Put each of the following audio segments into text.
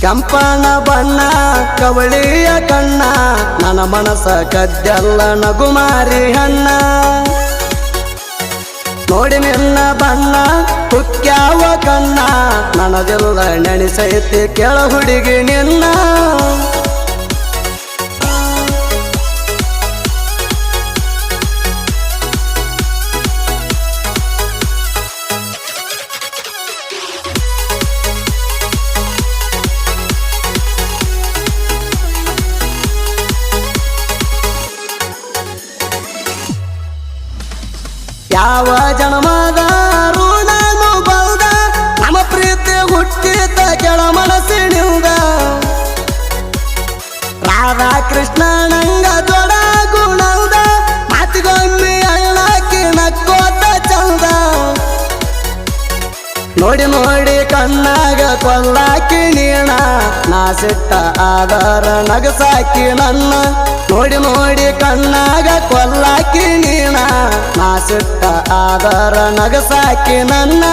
ಕೆಂಪನ ಬಣ್ಣ ಕವಳಿಯ ಕಣ್ಣ ನನ್ನ ಮನಸ ಕದ್ದೆಲ್ಲ ನಗುಮಾರಿ ಹಣ್ಣ. ನೋಡಿ ನಿನ್ನ ಬಣ್ಣ ಹುಕ್ಕ್ಯಾವ ಕಣ್ಣ ನನದೆಲ್ಲ ನೆನೆಸೈತಿ ಕೆಳ ಹುಡುಗಿ ನಿನ್ನ. ಯಾವ ಜನ್ಮದ ಋಣ ಬೌದ ನಮ್ಮ ಪ್ರೀತಿ ಹುಟ್ಟಿದ ಕೆಳ ಮನಸ್ಸಿನಿಂದ ರಾಧಾ ಕೃಷ್ಣ ನಂಗ ದೊಡ ಗುಣದ ಮಾತಿಗೊಮ್ಮೆ ಅಳ್ಳಾಕಿ ನಕ್ಕೋತ ಚಂದ. ನೋಡಿ ನೋಡಿ ಕಣ್ಣಾಗ ಕೊಲ್ಲಾಕಿ ನೀಣ. ನಾ ಸಿಟ್ಟ ಆಧಾರ ನಗಸಾಕಿ ನನ್ನ ನೋಡಿ ನೋಡಿ ಕಣ್ಣಾಗ ಕೊಲ್ಲಾಕಿ ನೀನಾ. ನಾ ಸಿಟ್ಟ ಆಧಾರ ನಗಸಾಕಿ ನನ್ನ.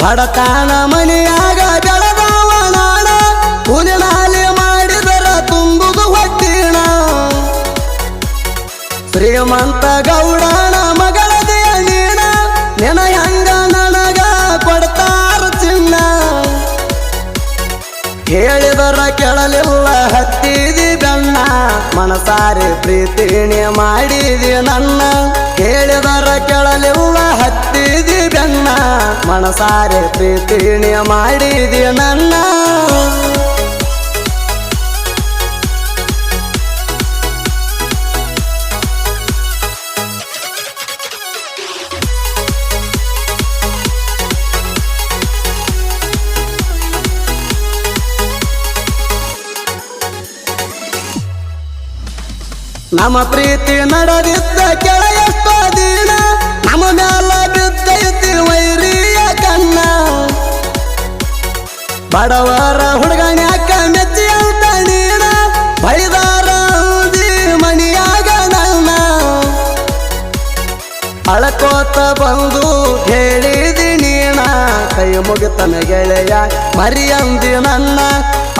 ಬಡತಾನ ಮನೆಯಾಗ ಬೆಳೆದವ ಶ್ರೀಮಂತ ಗೌಡನ ಮಗಳದೆಯ ನೀಣ ನೆನ ಹೆಂಗ ನನಗ ಕೊಡ್ತಾರ ಚಿನ್ನ. ಹೇಳಿದರ ಕೆಳಲಿಲ್ಲ, ಹತ್ತಿದಿ ಬೆನ್ನ. ಮನಸಾರಿ ಪ್ರೀತಿಣಿ ಮಾಡಿದಿ ನನ್ನ. ಹೇಳಿದರ ಕೆಳಲಿಲ್ಲ, ಹತ್ತಿದಿ ಬೆನ್ನ. ಮನಸಾರಿ ಪ್ರೀತಿಣಿ ಮಾಡಿದಿ ನನ್ನ. ನಮ್ಮ ಪ್ರೀತಿ ನಡೆದಿದ್ದ ಕೆಳ ಎಷ್ಟೋ ದಿನ ನಮ್ಮ ಮ್ಯಾಲ ಬಿದ್ದೈತಿ ವೈರಿಯ ಕಣ್ಣ. ಬಡವರ ಹುಡುಗನ್ಯಾಕ ಮೆಚ್ಚಿ ಅಂತ ನೀನ? ಔದಿ ಮಣಿಯಾಗ ನನ್ನ. ಅಳಕೋತ ಬಂದು ಹೇಳಿದಿ ನೀನ. ಕೈ ಮುಗಿತನ ಗೆಳೆಯ ಮರಿಯಂದಿ ನನ್ನ.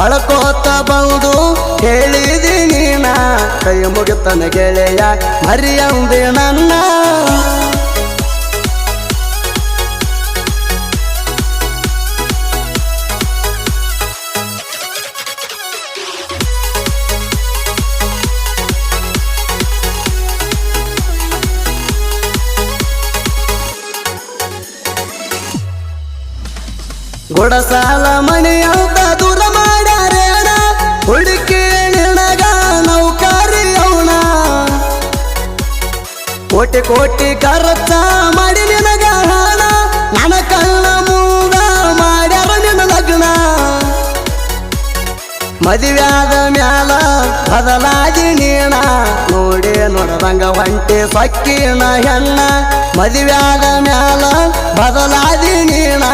ಅಳಕೋತ ಬಂದು ಹೇಳಿದಿ ಕೈ ಮುಗಿತನ ಗೆಳೆಯ ಮರಿಯಂದಿ ನನ್ನ. ಗುಡಸಾಲ ಮನೆಯಂತ ಕೋಟಿ ಕೋಟಿ ಖರ್ಚ ಮಾಡಿ ನಿನಗ ಹಣ. ನನ್ನ ಕಣ್ಣ ಮೂಗ ಮಾಡ್ಯಾರ ನಿನ್ನ ಲಗ್ನ. ಮದುವ್ಯಾದ ಮ್ಯಾಲ ಬದಲಾಗಿ ನೀಣ. ನೋಡಿ ನೋಡದಂಗ ಒಂಟಿ ಸೊಕ್ಕಿನ ಹೆಣ್ಣ. ಮದುವ್ಯಾದ ಮ್ಯಾಲ ಬದಲಾದಿ ನೀಣ.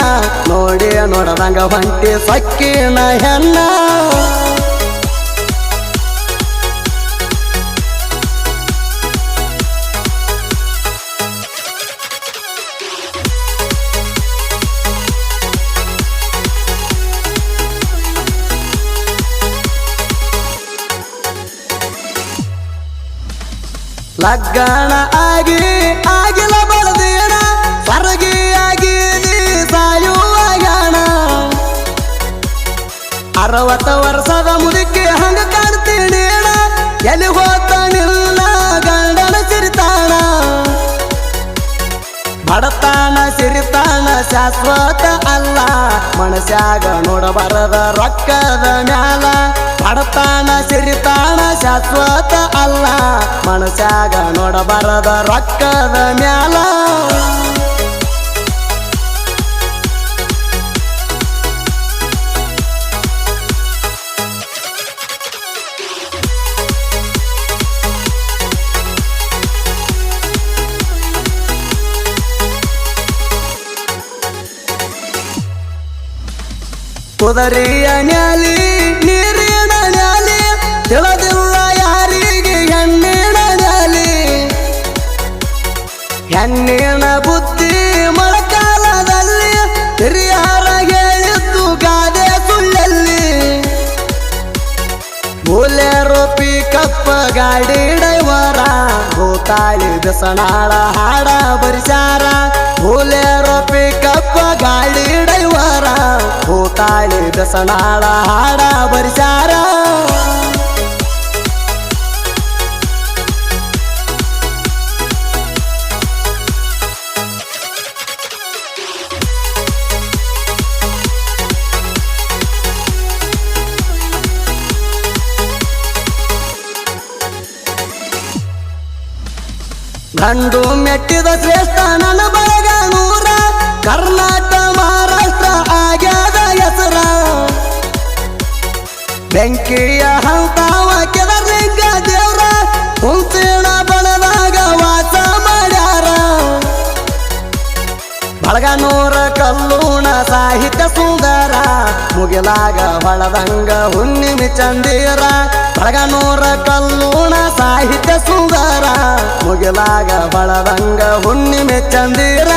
ನೋಡಿ ನೋಡದಂಗ ಒಂಟಿ ಸೊಕ್ಕಿನ ಹೆಣ್ಣ. ಲಗ್ನ ಆಗಿ ಆಗಿಲ್ಲ ಬಲದೇನ ಸರಗಿ ಆಗಿ ಆಗಿದಿ ಸಾಯುವಾಗಣ ಅರವತ್ತ ವರ್ಷದ ಮುದುಕಿ ಹಂಗ ಕಾಣ್ತೀನಿ ಎಲ್ಲಿ ಹೋತ ನಿಲ್ಲ ಗಂಡನ ಸಿರಿತಾಣ? ಬಡತಾನ ಸಿರಿತಾನ ಶಾಶ್ವತ ಅಲ್ಲ. ಮನಸ್ಯಾಗ ನೋಡಬಾರದ ರೊಕ್ಕದ ಮ್ಯಾಲ ಬಡತಾನ ಸಿರಿತಾನ ಶಾಶ್ವತ ಮನಸ್ಯಾಗ ನೋಡಬಾರದ ರೊಕ್ಕದ ಮ್ಯಾಲ. ಕುದರಿಯ ನ್ಯಾಲಿ ಹೆಣ್ಣಿನ ಬುದ್ಧಿ ಮಳೆಗಾಲದಲ್ಲಿ ಹಿರಿಯರ ಹೇಳಿದ್ದು ಗಾದೆ ಸುಳ್ಳಲ್ಲಿ. ರೋಪಿ ಕಪ್ಪ ಗಾಡಿ ಡೈವರ ಭೂತಾಳಿ ದಸನಾಳ ಹಾಡ ಬರಿಸಾರ ರೋಪಿ ಕಪ್ಪ ಗಾಡಿ ಡೈವರ ಭೂತಾಳಿ ದಸನಾಳ ಹಾಡ ಬರಿಸಾರ ಗಂಡು ಮೆಟ್ಟಿದ ಶ್ರೇಷ್ಠ ನನ್ನ ಬಳಗ ನೂರ. ಕರ್ನಾಟಕ ಮಹಾರಾಷ್ಟ್ರ ಆಗ್ಯಾದ ಹೆಸರ. ಬೆಂಕಿಯ ಹಂತಾವ ಕೆದರ್ಲಿಂಗ ದೇವ್ರ. ಹುಂಚಿನ ಬಣದಾಗ ವಾಸ ಮಾಡ್ಯಾರ. ಬಳಗನೂರ ಕಲ್ಲೂಣ ಸಾಹಿತ್ಯ ಸುಂದರ. ಮುಗಿಲಾಗ ಹೊಳದಂಗ ಹುಣ್ಣಿಮೆ ಚಂದೀರ. ಬಳಗನೂರ ಕಲ್ಲೂಣ ಸಾಹಿತ್ಯ ಸುಂದರ ಮುಗಿಲಾಗ ಬಳದಂಗ ಹುಣ್ಣಿಮೆ ಚಂದೀರ.